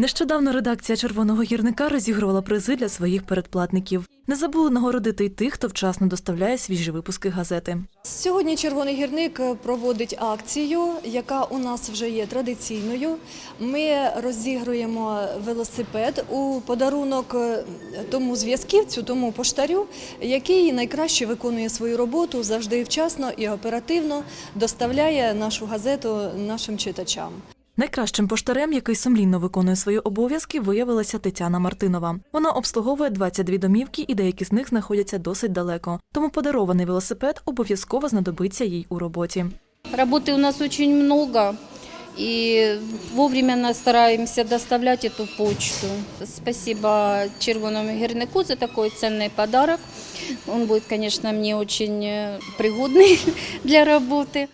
Нещодавно редакція Червоного гірника розігрувала призи для своїх передплатників. Не забули нагородити й тих, хто вчасно доставляє свіжі випуски газети. Сьогодні Червоний гірник проводить акцію, яка у нас вже є традиційною. Ми розігруємо велосипед у подарунок тому зв'язківцю, тому поштарю, який найкраще виконує свою роботу завжди вчасно і оперативно доставляє нашу газету нашим читачам. Найкращим поштарем, який сумлінно виконує свої обов'язки, виявилася Тетяна Мартинова. Вона обслуговує 22 домівки, і деякі з них знаходяться досить далеко. Тому подарований велосипед обов'язково знадобиться їй у роботі. Работы у нас очень много, и вовремя нас стараемся доставлять эту почту. Спасибо Червоному гернику за такой ценный подарок. Он будет, конечно, мне очень э, пригодный для работы.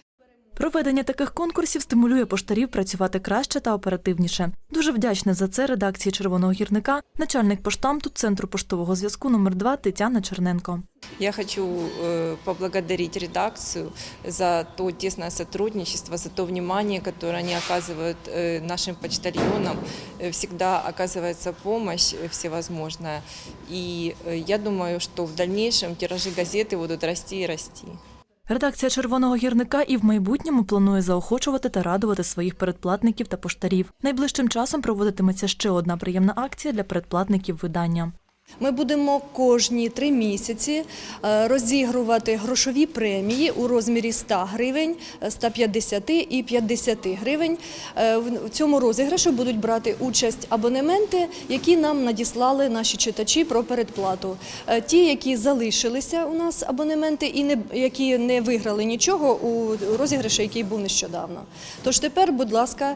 Проведення таких конкурсів стимулює поштарів працювати краще та оперативніше. Дуже вдячна за це редакції Червоного гірника, начальник поштамту Центру поштового зв'язку номер 2 Тетяна Черненко. Я хочу э, поблагодарить редакцию за то тесное сотрудничество, за то внимание, которое они оказывают э, нашим почтальонам. Э, Всегда оказывается помощь э, всевозможная. И э, я думаю, что в дальнейшем тиражи газеты будут расти и расти. Редакція Червоного гірника і в майбутньому планує заохочувати та радувати своїх передплатників та поштарів. Найближчим часом проводитиметься ще одна приємна акція для передплатників видання. Ми будемо кожні три місяці е, розігрувати грошові премії у розмірі 100 гривень, е, 150 і 50 гривень. Е, В цьому розіграші будуть брати участь абонементи, які нам надіслали наші читачі про передплату. Е, Ті, які залишилися у нас абонементи і не які не виграли нічого у розіграші, який був нещодавно. Тож тепер, будь ласка,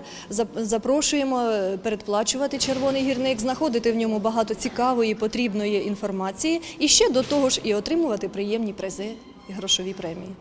запрошуємо е, передплачувати червоний гірник, знаходити в ньому багато цікавої, потрібної інформації і ще до того ж і отримувати приємні призи і грошові премії.